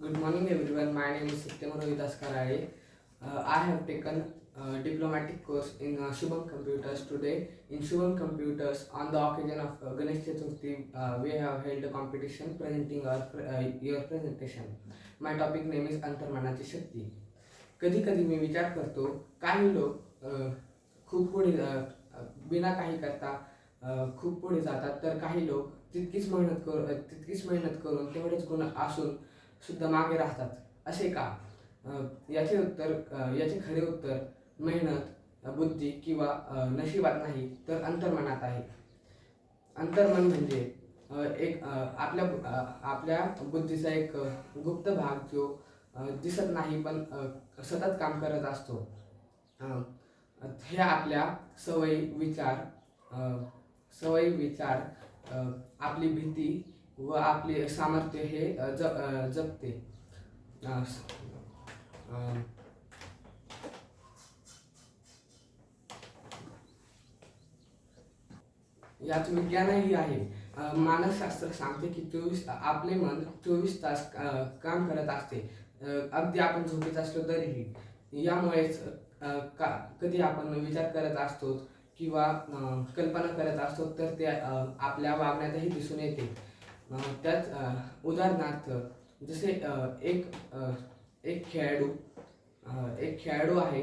Good morning, everyone. My name is Satyam Rohidas Karare. Uh, I have taken a diplomatic course in uh, Shubham Computers today. In Shubham Computers, on the occasion of uh, Ganesh Chaturthi, uh, we have held a competition presenting our pre- uh, your presentation. My topic name is अंतर्मनाची शक्ती कधी कधी मी विचार करतो काही लोक अ, खूप पुढे अ, अ, बिना काही करता अ, खूप पुढे जातात तर काही लोक तितकीच मेहनत करून अ, तितकीच मेहनत करून तेवढेच गुण असून सुद्धा मागे राहतात. असे का? याचे उत्तर याचे खरे उत्तर मेहनत बुद्धी किंवा नशिबात नाही तर अंतर्मनात आहे. अंतर्मन म्हणजे एक आपल्या आपल्या बुद्धीचा एक गुप्त भाग जो दिसत नाही पण सतत काम करत असतो. हे आपल्या सवयी विचार सवयी विचार आपली भीती व आपले सामर्थ्य हे जप ज जपते. यात विज्ञानही आहे. मानसशास्त्र सांगते की चोवीस आपले मन चोवीस तास काम करत असते. अगदी आपण झोपेत असलो तरीही. यामुळेच का कधी आपण विचार करत असतो किंवा कल्पना करत असतो तर ते आपल्या वागण्यातही दिसून येते. त्याच त्यात उदाहरणार्थ जसे एक एक खेळाडू एक खेळाडू आहे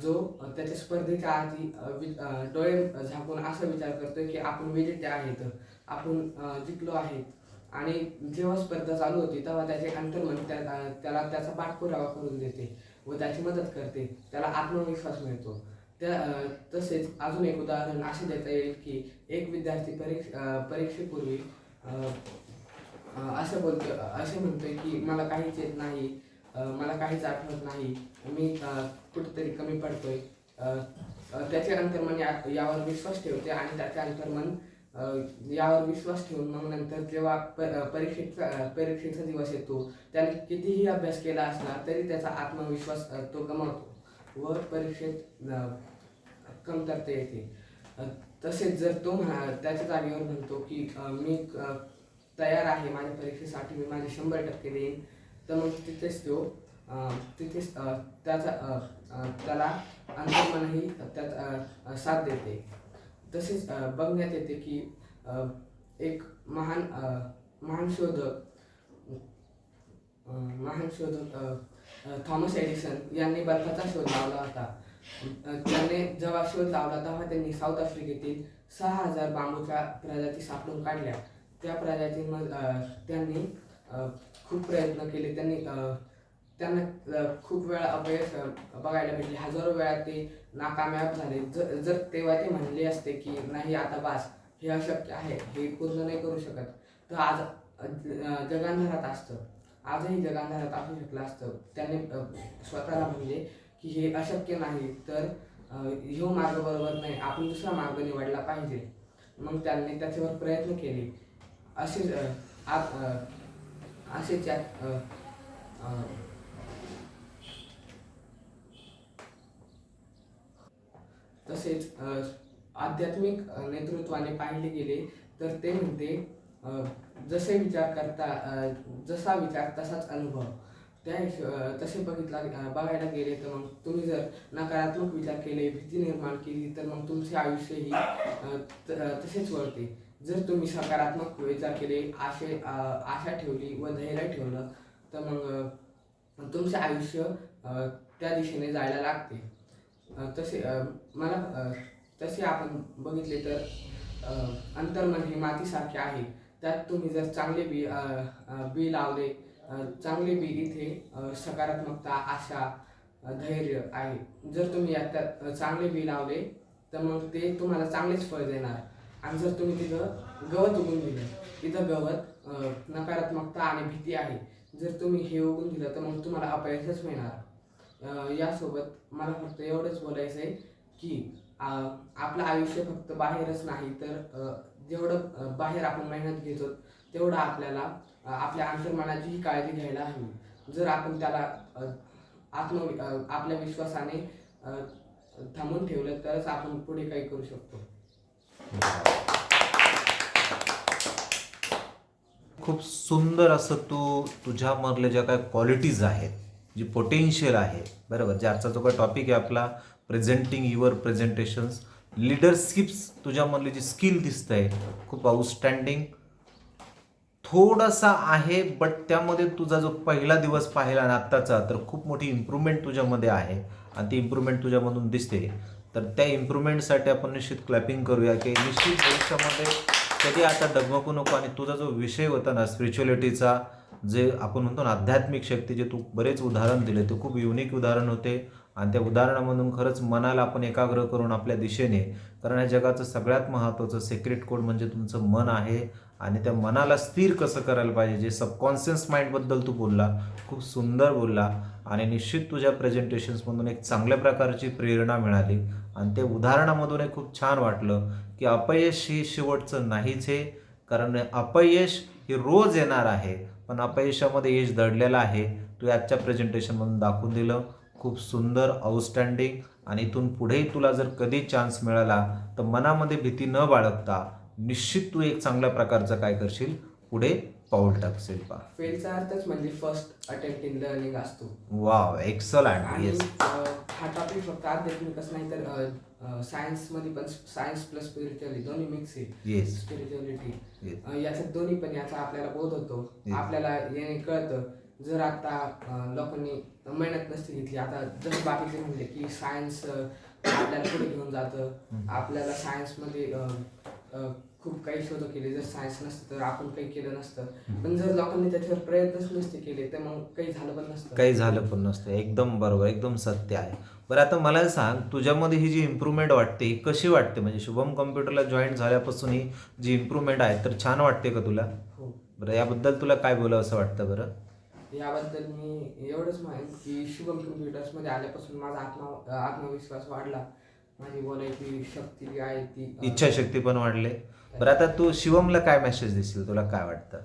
जो त्याच्या स्पर्धेच्या आधी वि- डोळे झाकून असा विचार करतोय की आपण विजेते आहेत आपण जिंकलो आहे आणि जेव्हा स्पर्धा चालू होती तेव्हा त्याचे अंतर्मन त्या त्याला त्याचा पाठपुरावा करून देते व त्याची मदत करते. त्याला आत्मविश्वास मिळतो. त्या तसेच अजून एक उदाहरण असे देता येईल की एक विद्यार्थी परीक्ष परीक्षेपूर्वी असं बोलतो असे म्हणतोय की मला काहीच येत नाही मला काहीच आठवत नाही. मी कुठेतरी कमी पडतोय. अ, अ, त्याचे अंतर्मन या यावर विश्वास ठेवते आणि त्याचे अंतर्मन यावर विश्वास ठेवून मग नंतर जेव्हा परीक्षेचा परीक्षेचा दिवस येतो त्याने कितीही अभ्यास केला असला तरी त्याचा आत्मविश्वास तो गमावतो व परीक्षेत कमतरता येते. तसेच जर तो म्हणा त्याच्या जागेवर म्हणतो की मी तयार आहे माझ्या परीक्षेसाठी मी माझे शंभर टक्के देईन. तर मग तिथेच तो तिथेच त्याचा त्याला अंतर्मनही त्यात साथ देते. तसेच बघण्यात येते की एक महान महान शोधक महान शोधक थॉमस एडिसन यांनी बर्फाचा शोध लावला होता. त्याने जेव्हा शोध लावला तेव्हा त्यांनी साऊथ आफ्रिकेतील सहा हजार बांबूच्या प्रजाती सापडून काढल्या. त्या प्रजातींमध्ये त्यांनी खूप प्रयत्न केले. त्यांनी त्यांना खूप वेळा अपयश बघायला भेटले. हजारो वेळा ते नाकामयाब झाले. जर जर तेव्हा ते म्हणले असते की नाही आता बास हे अशक्य आहे. हे पूर्ण नाही करू शकत. तर आज अ, जगांधरात असतं. आजही जगांधरात असू शकलं असतं. त्याने स्वतःला म्हणले की हे अशक्य नाही तर ह्यो मार्ग बरोबर नाही. आपण दुसरा मार्ग निवडला पाहिजे. मग त्यांनी त्याच्यावर प्रयत्न केले. असेच आप असेच तसेच आध्यात्मिक नेतृत्वाने पाहिले गेले तर ते म्हणते जसे विचार करता जसा विचार तसाच अनुभव. त्या हिशो तसे बघितला बघायला गेले तर मग तुम्ही जर नकारात्मक विचार केले भीती निर्माण केली तर मग तुमचे आयुष्यही त- तसेच वळते. जर तुम्ही सकारात्मक विचार केले आशे आशा ठेवली व धैर्य ठेवलं तर मग तुमचे आयुष्य त्या दिशेने जायला लागते. तसे मला तसे आपण बघितले तर अंतर्मन हे मातीसारखे आहे. त्यात तुम्ही जर चांगले बी बी लावले चांगले बी इथे सकारात्मकता आशा धैर्य आहे. जर तुम्ही यात त्यात चांगले बी लावले तर मग ते तुम्हाला चांगलेच फळ देणार. आणि जर तुम्ही तिथं गवत उगून दिलं तिथं गवत नकारात्मकता आणि भीती आहे. जर तुम्ही हे उगून दिलं तर मग तुम्हाला अपयशच मिळणार. यासोबत मला फक्त एवढंच बोलायचं आहे की आपलं आयुष्य फक्त बाहेरच नाही तर जेवढं बाहेर आपण मेहनत घेतो तेवढं आपल्याला आपल्या अंतर्मनाचीही काळजी घ्यायला हवी. जर आपण त्याला आत्म आपल्या विश्वासाने थांबून ठेवलं तरच आपण पुढे काही करू शकतो. खूप सुंदर असं तू तुझ्यामधल्या ज्या काय क्वालिटीज आहेत जी पोटेन्शियल आहे बरोबर? जे आजचा जो काय टॉपिक आहे आपला प्रेझेंटिंग युअर प्रेझेंटेशन्स लिडरशिप्स तुझ्यामधली जी स्किल दिसत आहे खूप आउटस्टँडिंग थोडासा आहे बट त्यामध्ये तुझा जो पहिला दिवस पाहिला ना आत्ताचा तर खूप मोठी इम्प्रूव्हमेंट तुझ्यामध्ये आहे. आणि ती इम्प्रूव्हमेंट तुझ्यामधून दिसते. तर त्या इम्प्रूव्हमेंटसाठी आपण निश्चित क्लॅपिंग करूया की निश्चित भविष्यामध्ये कधी आता डगमगू नको. आणि तुझा जो विषय होता ना स्पिरिच्युअलिटीचा जे आपण म्हणतो ना आध्यात्मिक शक्ती जे तू बरेच उदाहरण दिले ते खूप युनिक उदाहरण होते. आणि त्या उदाहरणामधून खरंच मनाला आपण एकाग्र करून आपल्या दिशेने कारण या जगाचं सगळ्यात महत्त्वाचं सेक्रेट कोड म्हणजे तुमचं मन आहे. आणि त्या मनाला स्थिर कसं करायला पाहिजे जे सबकॉन्शियस माइंडबद्दल तू बोलला खूप सुंदर बोलला आणि निश्चित तुझ्या प्रेझेंटेशन्समधून एक चांगल्या प्रकारची प्रेरणा मिळाली. आणि ते उदाहरणामधून एक खूप छान वाटलं की अपयश हे शेवटचं नाहीच आहे कारण अपयश हे रोज येणार आहे पण अपयशामध्ये यश दडलेलं आहे. तू आजच्या प्रेझेंटेशनमधून दाखवून दिलं. खूप सुंदर आउटस्टँडिंग आणि इथून पुढेही तुला जर कधी चान्स मिळाला तर मनामध्ये भीती न बाळगता निश्चित तू एक चांगल्या प्रकारचं काय करशील? पुढे पाऊल टाकशील पा. फेलचा अर्थच म्हणजे फर्स्ट अटेम्प्ट इन लर्निंग असतो. वाव एक्सलंट येस हा टॉपिक फक्त आध्यात्मिकच नाही तर सायन्समध्ये पण सायन्स प्लस स्पिरिच्युअलिटी दोन्ही मिक्स आहे. येस स्पिरिच्युअलिटी याच्यात दोन्ही पण याचा आपल्याला बोध होतो. आपल्याला याने कळतं. जर आता लोकांनी मेहनत नसती घेतली आता जसं बाकीचे म्हणले की सायन्स आपल्याला पुढे घेऊन जातं. आपल्याला सायन्समध्ये खूप काही शोध केले. जर सायन्स नसतं तर आपण काही केलं नसतं. पण जर लोकांनी त्याच्यावर प्रयत्नच नसते केले तर मग काही झालं पण नसतं. काही झालं पण नसतं. एकदम बरोबर एकदम सत्य आहे. बरं आता मला सांग तुझ्यामध्ये ही जी इम्प्रूव्हमेंट वाटते ही कशी वाटते? म्हणजे शुभम कम्प्युटरला जॉईन झाल्यापासून ही जी इम्प्रूव्हमेंट आहे तर छान वाटते का तुला? हो. बरं याबद्दल तुला काय बोलावं असं वाटतं बरं? याबद्दल मी एवढंच म्हणेन की शुभम कम्प्युटर्समध्ये आल्यापासून माझा आत्मा आत्मविश्वास वाढला. माझी बोलायची शक्ती जी आहे ती. अं, इच्छाशक्ती पण वाढले. बरं आता तू शिवमला काय मेसेज देशील? तुला काय वाटतं?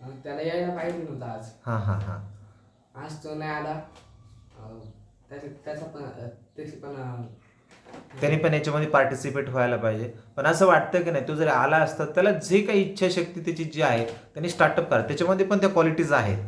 अं, त्याला यायला पाहिजे नव्हतं आज. हां हां हां. आज तो नाही आला. अं, त्याचा पण अं, त्याची पण अं, त्याने पण याच्यामध्ये पार्टिसिपेट व्हायला पाहिजे. पण असं वाटतं की नाही तो जर आला असता त्याला जे काही इच्छाशक्ती त्याची जी आहे त्यांनी स्टार्टअप करा. त्याच्यामध्ये पण त्या क्वालिटीज आहेत.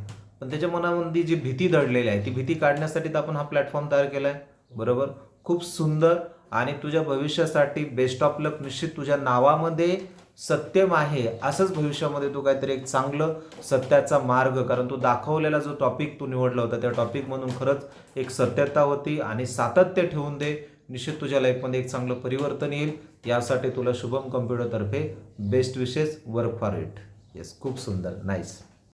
पण त्याच्या मनामध्ये जी भीती दडलेली आहे ती भीती काढण्यासाठी तर आपण हा प्लॅटफॉर्म तयार केला आहे बरोबर? खूप सुंदर. आणि तुझ्या भविष्यासाठी बेस्ट ऑफ लक निश्चित तुझ्या नावामध्ये सत्यम आहे असंच भविष्यामध्ये तू काहीतरी एक चांगलं सत्याचा मार्ग कारण तू दाखवलेला जो टॉपिक तू निवडला होता त्या टॉपिकमधून खरंच एक सत्यता होती आणि सातत्य ठेवून दे. निश्चित तुझ्या लाईफमध्ये एक चांगलं परिवर्तन येईल. यासाठी तुला शुभम कम्प्युटरतर्फे बेस्ट विशेष वर्क फॉर इट येस खूप सुंदर. नाईस